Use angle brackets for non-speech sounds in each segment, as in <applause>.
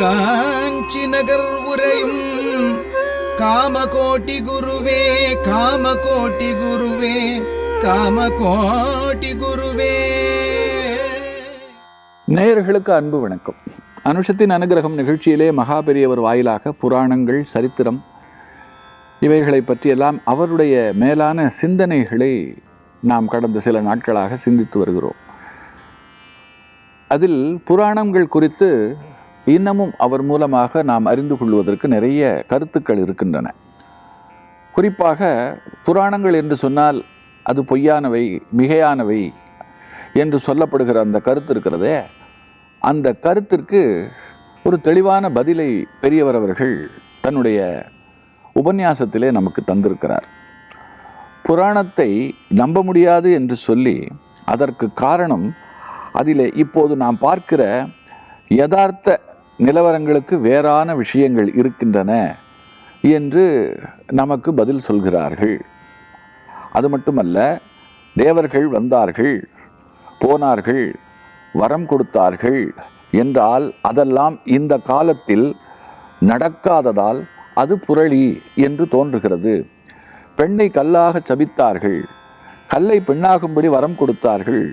காஞ்சி நகர் உரையும் காமகோட்டி குருவே காமகோட்டி குருவே காமகோட்டி குருவே. நேயர்களுக்கு அன்பு வணக்கம். அனுஷத்தின் அனுகிரகம் நிகழ்ச்சியிலே மகாபெரியவர் வாயிலாக புராணங்கள் சரித்திரம் இவைகளை பற்றியெல்லாம் அவருடைய மேலான சிந்தனைகளை நாம் கடந்த சில நாட்களாக சிந்தித்து வருகிறோம். அதில் புராணங்கள் குறித்து இன்னமும் அவர் மூலமாக நாம் அறிந்து கொள்வதற்கு நிறைய கருத்துக்கள் இருக்கின்றன. குறிப்பாக புராணங்கள் என்று சொன்னால் அது பொய்யானவை மிகையானவை என்று சொல்லப்படுகிற அந்த கருத்து இருக்கிறதே. அந்த கருத்திற்கு ஒரு தெளிவான பதிலை பெரியவர் அவர்கள் தன்னுடைய உபன்யாசத்திலே நமக்கு தந்திருக்கிறார். புராணத்தை நம்ப முடியாது என்று சொல்லி அதற்கு காரணம் அதிலே இப்போது நாம் பார்க்கிற யதார்த்த நிலவரங்களுக்கு வேறான விஷயங்கள் இருக்கின்றன என்று நமக்கு பதில் சொல்கிறார்கள். அது மட்டுமல்ல தேவர்கள் வந்தார்கள் போனார்கள் வரம் கொடுத்தார்கள் என்றால் அதெல்லாம் இந்த காலத்தில் நடக்காததால் அது புரளி என்று தோன்றுகிறது. பெண்ணை கல்லாக சபித்தார்கள் கல்லை பெண்ணாகும்படி வரம் கொடுத்தார்கள்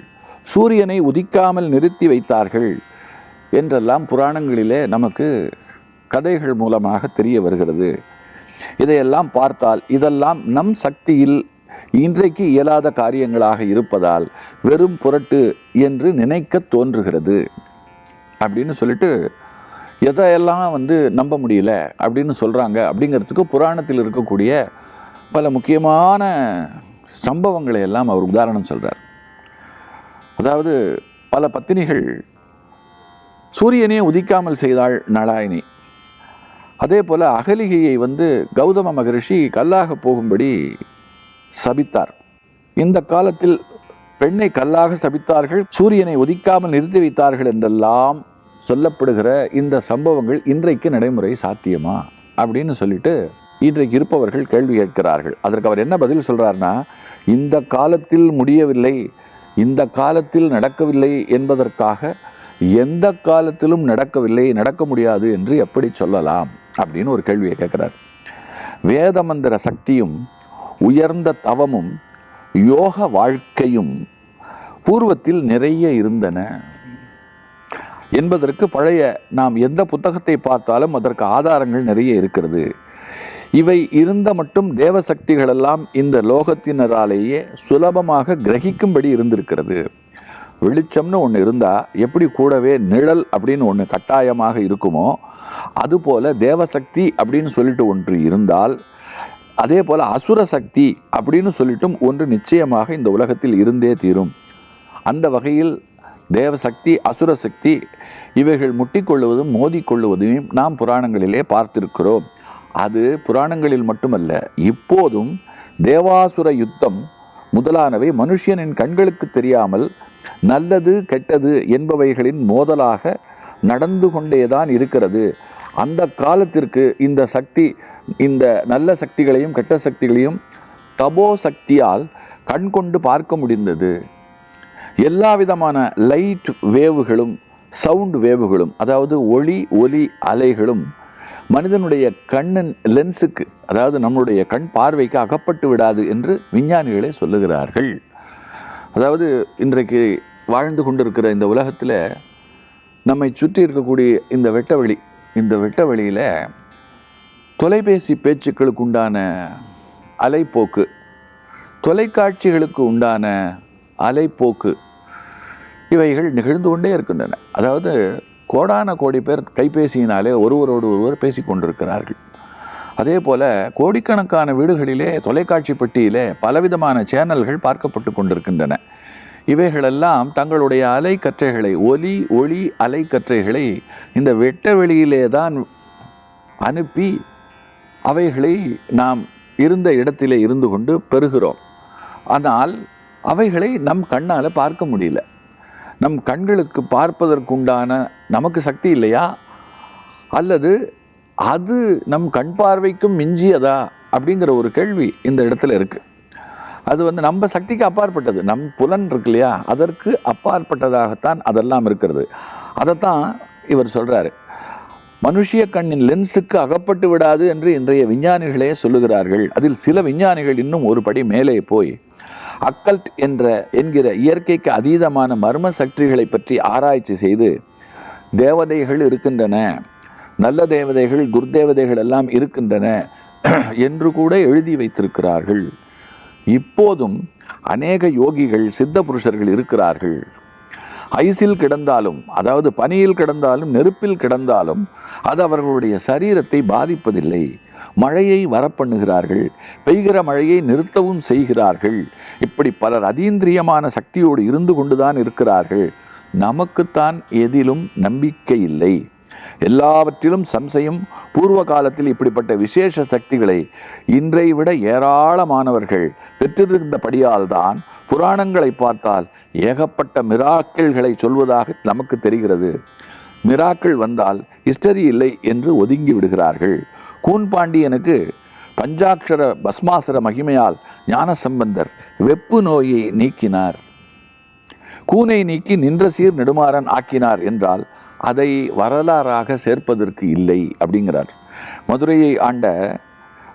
சூரியனை உதிக்காமல் நிறுத்தி வைத்தார்கள் என்றெல்லாம் புராணங்களிலே நமக்கு கதைகள் மூலமாக தெரிய வருகிறது. இதையெல்லாம் பார்த்தால் இதெல்லாம் நம் சக்தியில் இன்றைக்கு இயலாத காரியங்களாக இருப்பதால் வெறும் புரட்டு என்று நினைக்க தோன்றுகிறது. அப்படின்னு சொல்லிட்டு எதையெல்லாம் வந்து நம்ப முடியல அப்படின்னு சொல்கிறாங்க அப்படிங்கிறதுக்கு புராணத்தில் இருக்கக்கூடிய பல முக்கியமான சம்பவங்களை எல்லாம் அவர் உதாரணம் சொல்கிறார் அதாவது பல பத்தினிகள் சூரியனே உதிக்காமல் செய்தாள் நளாயினி அதே போல் அகலிகையை வந்து கௌதம மகரிஷி கல்லாக போகும்படி சபித்தார். இந்த காலத்தில் பெண்ணை கல்லாக சபித்தார்கள் சூரியனை உதிக்காமல் நிறுத்தி வைத்தார்கள் என்றெல்லாம் சொல்லப்படுகிற இந்த சம்பவங்கள் இன்றைக்கு நடைமுறை சாத்தியமா? அப்படின்னு சொல்லிட்டு இன்றைக்கு இருப்பவர்கள் கேள்வி கேட்கிறார்கள். அதற்கு அவர் என்ன பதில் சொல்றாருன்னா இந்த காலத்தில் முடியவில்லை இந்த காலத்தில் நடக்கவில்லை என்பதற்காக எந்த காலத்திலும் நடக்கவில்லை நடக்க முடியாது என்று எப்படி சொல்லலாம் அப்படின்னு ஒரு கேள்வியை கேட்கிறார். வேத மந்திர சக்தியும் உயர்ந்த தவமும் யோக வாழ்க்கையும் பூர்வத்தில் நிறைய இருந்தன. என்பதற்கு பழைய நாம் எந்த புத்தகத்தை பார்த்தாலும் அதற்கு ஆதாரங்கள் நிறைய இருக்கிறது. இவை இருந்த மட்டும் தேவசக்திகளெல்லாம் இந்த லோகத்தினராலேயே சுலபமாக கிரகிக்கும்படி இருந்திருக்கிறது. வெளிச்சம்னு ஒன்று இருந்தால் எப்படி கூடவே நிழல் அப்படின்னு ஒன்று கட்டாயமாக இருக்குமோ அதுபோல தேவசக்தி அப்படின்னு சொல்லிட்டு ஒன்று இருந்தால் அதே போல் அசுர சக்தி அப்படின்னு சொல்லிட்டும் ஒன்று நிச்சயமாக இந்த உலகத்தில் இருந்தே தீரும். அந்த வகையில் தேவசக்தி அசுர சக்தி இவைகள் முட்டிக்கொள்வதும் மோதிக்கொள்வதையும் நாம் புராணங்களிலே பார்த்திருக்கிறோம். அது புராணங்களில் மட்டுமல்ல இப்போதும் தேவாசுர யுத்தம் முதலானவை மனுஷனின் கண்களுக்கு தெரியாமல் நல்லது கெட்டது என்பவைகளின் மோதலாக நடந்து கொண்டேதான் இருக்கிறது. அந்த காலத்திற்கு இந்த சக்தி இந்த நல்ல சக்திகளையும் கெட்ட சக்திகளையும் தபோ சக்தியால் கண் கொண்டு பார்க்க முடிந்தது. எல்லா விதமான லைட் வேவுகளும் சவுண்ட் வேவுகளும் அதாவது ஒளி ஒலி அலைகளும் மனிதனுடைய கண்ணின் லென்ஸுக்கு அதாவது நம்முடைய கண் பார்வைக்கு அகப்பட்டு விடாது என்று விஞ்ஞானிகளே சொல்லுகிறார்கள். அதாவது இன்றைக்கு வாழ்ந்து கொண்டிருக்கிற இந்த உலகத்தில் நம்மை சுற்றி இருக்கக்கூடிய இந்த வெட்டவெளி இந்த வெட்டவெளியில் தொலைபேசி பேச்சுக்களுக்கு உண்டான அலைப்போக்கு தொலைக்காட்சிகளுக்கு உண்டான அலைப்போக்கு இவைகள் நிகழ்ந்து கொண்டே இருக்கின்றன. அதாவது கோடான கோடி பேர் கைபேசியினாலே ஒருவரோடு ஒருவர் பேசிக்கொண்டிருக்கிறார்கள் அதே போல் கோடிக்கணக்கான வீடுகளிலே தொலைக்காட்சி பெட்டியிலே பலவிதமான சேனல்கள் பார்க்கப்பட்டு கொண்டிருக்கின்றன. இவைகளெல்லாம் தங்களுடைய அலைக்கற்றைகளை ஒலி ஒளி அலைக்கற்றைகளை இந்த வெட்ட வெளியிலே தான் அனுப்பி அவைகளை நாம் இருந்த இடத்திலே இருந்து கொண்டு பெறுகிறோம். ஆனால் அவைகளை நம் கண்ணால் பார்க்க முடியல. நம் கண்களுக்கு பார்ப்பதற்குண்டான நமக்கு சக்தி இல்லையா? அல்லது அது நம் கண் பார்வைக்கும் மிஞ்சியதா அப்படிங்கிற ஒரு கேள்வி இந்த இடத்துல இருக்குது அது வந்து நம்ம சக்திக்கு அப்பாற்பட்டது. நம் புலன் இருக்கு இல்லையா? அதற்கு அப்பாற்பட்டதாகத்தான் அதெல்லாம் இருக்கிறது. அதைத்தான் இவர் சொல்கிறாரு மனுஷிய கண்ணின் லென்ஸுக்கு அகப்பட்டு விடாது என்று இன்றைய விஞ்ஞானிகளே சொல்லுகிறார்கள். அதில் சில விஞ்ஞானிகள் இன்னும் ஒரு படி மேலே போய் அக்கல்ட் என்ற என்கிற இயற்கைக்கு அதீதமான மர்ம சக்திகளை பற்றி ஆராய்ச்சி செய்து தேவதைகள் இருக்கின்றன. நல்ல தேவதைகள் துர்தேவதைகள் எல்லாம் இருக்கின்றன <clears throat> என்று கூட எழுதி வைத்திருக்கிறார்கள். இப்போதும் அநேக யோகிகள் சித்த புருஷர்கள் இருக்கிறார்கள். ஐஸில் கிடந்தாலும் அதாவது பனியில் கிடந்தாலும் நெருப்பில் கிடந்தாலும் அது அவர்களுடைய சரீரத்தை பாதிப்பதில்லை. மழையை வரப்பண்ணுகிறார்கள் பெய்கிற மழையை நிறுத்தவும் செய்கிறார்கள். இப்படி பலர் அதீந்திரியமான சக்தியோடு இருந்து கொண்டுதான் இருக்கிறார்கள். நமக்குத்தான் எதிலும் நம்பிக்கை இல்லை. எல்லாவற்றிலும் சம்சயம் பூர்வ காலத்தில் இப்படிப்பட்ட விசேஷ சக்திகளை இன்றை விட ஏராளமானவர்கள் பெற்றிருந்தபடியால் தான் புராணங்களை பார்த்தால் ஏகப்பட்ட மிராக்கிள்களை சொல்வதாக நமக்கு தெரிகிறது. மிராக்கள் வந்தால் ஹிஸ்டரி இல்லை என்று ஒதுங்கி விடுகிறார்கள். கூன் பாண்டியனுக்கு பஞ்சாட்சர பஸ்மாசுர மகிமையால் ஞானசம்பந்தர் வெப்பு நோயை நீக்கினார். கூனை நீக்கி நின்ற சீர் நெடுமாறன் ஆக்கினார் என்றால் அதை வரலாறாக சேர்ப்பதற்கு இல்லை அப்படிங்கிறார். மதுரையை ஆண்ட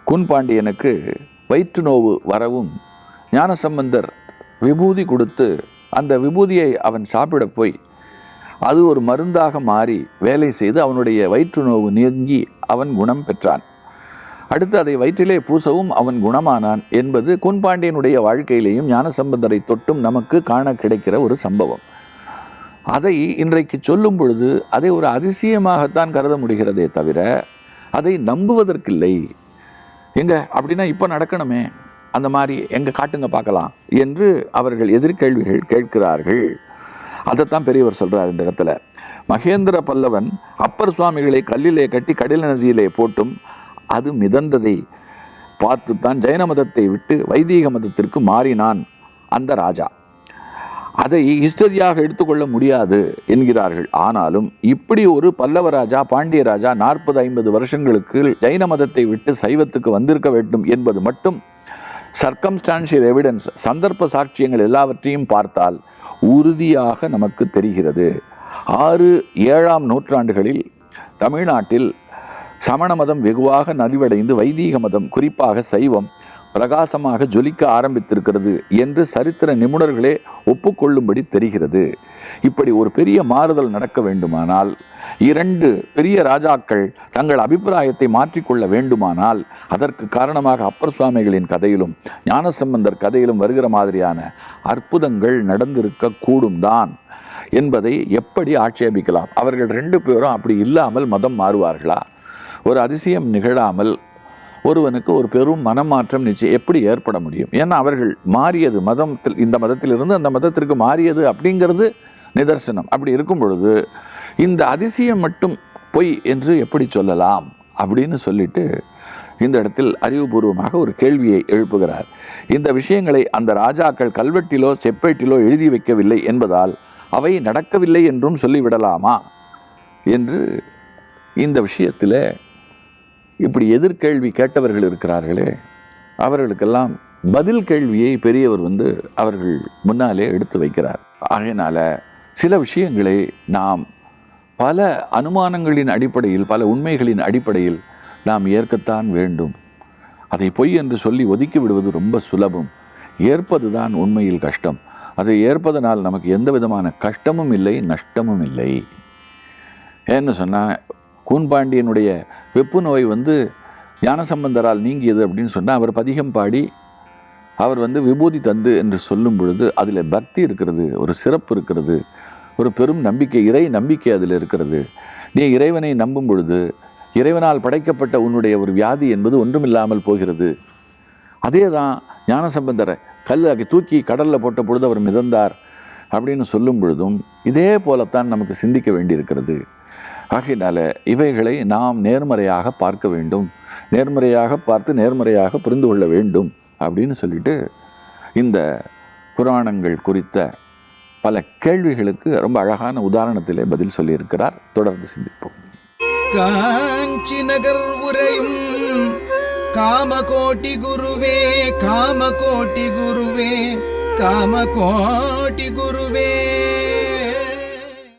குன்பாண்டியனுக்கு வயிற்று நோவு வரவும் ஞானசம்பந்தர் விபூதி கொடுத்து அந்த விபூதியை அவன் சாப்பிட போய் அது ஒரு மருந்தாக மாறி வேலை செய்து அவனுடைய வயிற்று நோவு நீங்கி அவன் குணம் பெற்றான். அடுத்து அதை வயிற்றிலே பூசவும் அவன் குணமானான் என்பது குன்பாண்டியனுடைய வாழ்க்கையிலேயும் ஞானசம்பந்தரை தொட்டும் நமக்கு காண கிடைக்கிற ஒரு சம்பவம். அதை இன்றைக்கு சொல்லும் பொழுது அதை ஒரு அதிசயமாகத்தான் கருத முடிகிறதே தவிர அதை நம்புவதற்கில்லை. எங்க? அப்படின்னா இப்போ நடக்கணுமே. அந்த மாதிரி எங்க காட்டுங்க பார்க்கலாம் என்று அவர்கள் எதிர்கேள்விகள் கேட்கிறார்கள். அதைத்தான் பெரியவர் சொல்றார் இந்த இடத்துல. மகேந்திர பல்லவன் அப்பர் சுவாமிகளை கல்லிலே கட்டி கடல் நதியிலே போட்டும் அது மிதந்ததை பார்த்துத்தான் ஜைன மதத்தை விட்டு வைதீக மதத்திற்கு மாறினான் அந்த ராஜா. அதை ஹிஸ்டரியாக எடுத்துக்கொள்ள முடியாது என்கிறார்கள். ஆனாலும் இப்படி ஒரு பல்லவராஜா பாண்டியராஜா நாற்பது ஐம்பது வருஷங்களுக்கு ஜைன மதத்தை விட்டு சைவத்துக்கு வந்திருக்க வேண்டும் என்பது மட்டும் சர்க்கம்ஸ்டான்ஷியல் எவிடன்ஸ் சந்தர்ப்ப சாட்சியங்கள் எல்லாவற்றையும் பார்த்தால் உறுதியாக நமக்கு தெரிகிறது. ஆறு ஏழாம் நூற்றாண்டுகளில் தமிழ்நாட்டில் சமண மதம் வெகுவாக நலிவடைந்து வைதீக மதம் குறிப்பாக சைவம் பிரகாசமாக ஜொலிக்க ஆரம்பித்திருக்கிறது என்று சரித்திர நிபுணர்களே ஒப்புக்கொள்ளும்படி தெரிகிறது. இப்படி ஒரு பெரிய மாறுதல் நடக்க வேண்டுமானால் இரண்டு பெரிய ராஜாக்கள் தங்கள் அபிப்பிராயத்தை மாற்றிக்கொள்ள வேண்டுமானால் அதற்கு காரணமாக அப்பர் சுவாமிகளின் கதையிலும் ஞானசம்பந்தர் கதையிலும் வருகிற மாதிரியான அற்புதங்கள் நடந்திருக்க கூடும் தான் என்பதை எப்படி ஆட்சேபிக்கலாம்? அவர்கள் ரெண்டு பேரும் அப்படி இல்லாமல் மதம் மாறுவார்களா? ஒரு அதிசயம் நிகழாமல் ஒருவனுக்கு ஒரு பெரும் மனமாற்றம் நிச்சயம் எப்படி ஏற்பட முடியும்? ஏன்னா அவர்கள் மாறியது மதத்தில் இந்த மதத்திலிருந்து அந்த மதத்திற்கு மாறியது அப்படிங்கிறது நிதர்சனம். அப்படி இருக்கும் பொழுது இந்த அதிசயம் மட்டும் பொய் என்று எப்படி சொல்லலாம்? அப்படின்னு சொல்லிட்டு இந்த இடத்தில் அறிவுபூர்வமாக ஒரு கேள்வியை எழுப்புகிறார். இந்த விஷயங்களை அந்த ராஜாக்கள் கல்வெட்டிலோ செப்பேட்டிலோ எழுதி வைக்கவில்லை என்பதால் அவை நடக்கவில்லை என்றும் சொல்லிவிடலாமா? என்று இந்த விஷயத்தில் இப்படி எதிர்கேள்வி கேட்டவர்கள் இருக்கிறார்களே அவர்களுக்கெல்லாம் பதில் கேள்வியை பெரியவர் வந்து அவர்கள் முன்னாலே எடுத்து வைக்கிறார். ஆகையினால சில விஷயங்களை நாம் பல அனுமானங்களின் அடிப்படையில் பல உண்மைகளின் அடிப்படையில் நாம் ஏற்கத்தான் வேண்டும். அதை பொய் என்று சொல்லி ஒதுக்கி விடுவது ரொம்ப சுலபம். ஏற்பதுதான் உண்மையில் கஷ்டம். அதை ஏற்பதனால் நமக்கு எந்த விதமான கஷ்டமும் இல்லை நஷ்டமும் இல்லை. ஏன்னு சொன்னால் கூன்பாண்டியனுடைய வெப்பு நோய் வந்து ஞானசம்பந்தரால் நீங்கியது அப்படின்னு சொன்னால் அவர் பதிகம் பாடி அவர் வந்து விபூதி தந்து என்று சொல்லும் பொழுது அதில் பக்தி இருக்கிறது ஒரு சிறப்பு இருக்கிறது ஒரு பெரும் நம்பிக்கை இறை நம்பிக்கை அதில் இருக்கிறது. நீ இறைவனை நம்பும் பொழுது இறைவனால் படைக்கப்பட்ட உன்னுடைய ஒரு வியாதி என்பது ஒன்றுமில்லாமல் போகிறது. அதே தான் ஞானசம்பந்தரை கல்லாக்கி தூக்கி கடலில் போட்ட பொழுது அவர் மிதந்தார் அப்படின்னு சொல்லும் பொழுதும் இதே போலத்தான் நமக்கு சிந்திக்க வேண்டியிருக்கிறது. ஆகையினால இவைகளை நாம் நேர்மறையாக பார்க்க வேண்டும். நேர்மறையாக பார்த்து நேர்மறையாக புரிந்து கொள்ள வேண்டும் அப்படின்னு சொல்லிட்டு இந்த புராணங்கள் குறித்த பல கேள்விகளுக்கு ரொம்ப அழகான உதாரணத்திலே பதில் சொல்லியிருக்கிறார். தொடர்ந்து சிந்திப்போம். காஞ்சி நகர் உரையும் காமகோட்டி குருவே காமகோட்டி குருவே காமகோட்டி குருவே.